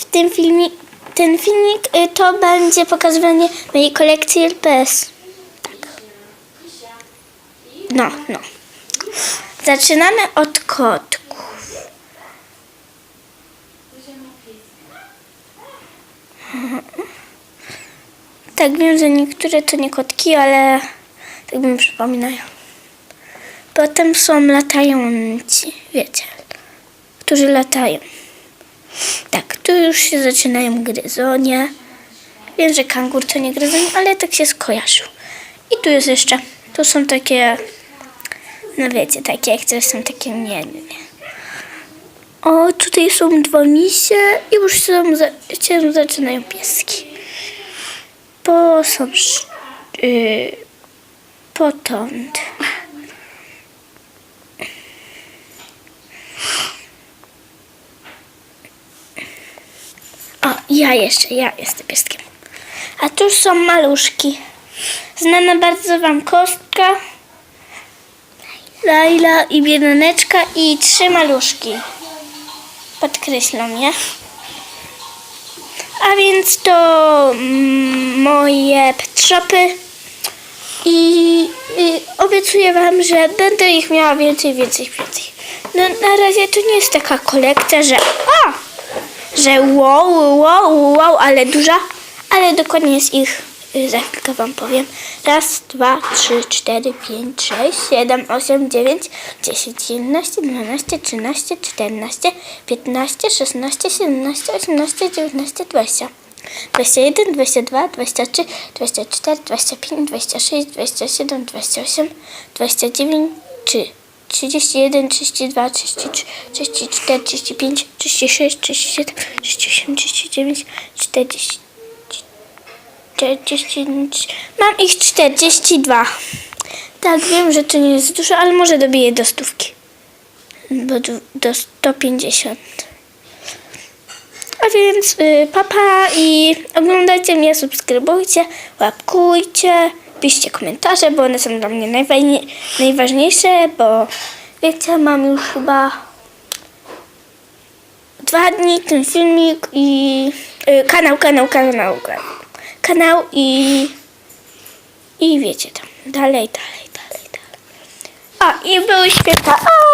W tym filmie, ten filmik y, to będzie pokazywanie mojej kolekcji LPS. Tak. No, no. Zaczynamy od kotków. Tak wiem, że niektóre to nie kotki, ale tak mi przypominają. Potem są latający, wiecie, którzy latają. Tak, tu już się zaczynają gryzonie. Wiem, że kangur to nie gryzonie, ale tak się skojarzył. I tu jest jeszcze, tu są takie, no wiecie, takie jak coś są takie, nie, nie, nie. O, tutaj są dwa misie i już są, za- się zaczynają pieski. Bo są yy, potąd. O, ja jeszcze, ja jestem pieskiem. A tu są maluszki. Znana bardzo wam kostka, Laila i Biedroneczka i trzy maluszki. Podkreślam je. A więc to mm, moje trzopy i, i obiecuję wam, że będę ich miała więcej, więcej, więcej. No na razie to nie jest taka kolekcja, że a, że wow, wow, wow, ale duża, ale dokładnie jest ich, y, za chwilkę wam powiem. Raz, dwa, trzy, cztery, pięć, sześć, siedem, osiem, dziewięć, dziesięć, jedenaście, dwanaście, trzynaście, czternaście, piętnaście, szesnaście, siedemnaście, osiemnaście, dziewiętnaście, dwadzieścia. 21, 22, 23, 24, 25, 26, 27, 28, 29, 3, 31, 32, 33, 34, 35, 36, 37, 38, 39, 40, 40. Mam ich 42. Tak, wiem, że to nie jest dużo, ale może dobiję do stówki. Bo do, do 150. A więc y, papa i oglądajcie mnie, subskrybujcie, łapkujcie, piszcie komentarze, bo one są dla mnie najważniejsze, bo wiecie, mam już chyba dwa dni ten filmik i y, kanał, kanał, kanał, kanał, i i wiecie tam, dalej, dalej, dalej, dalej. A, i były święta. A!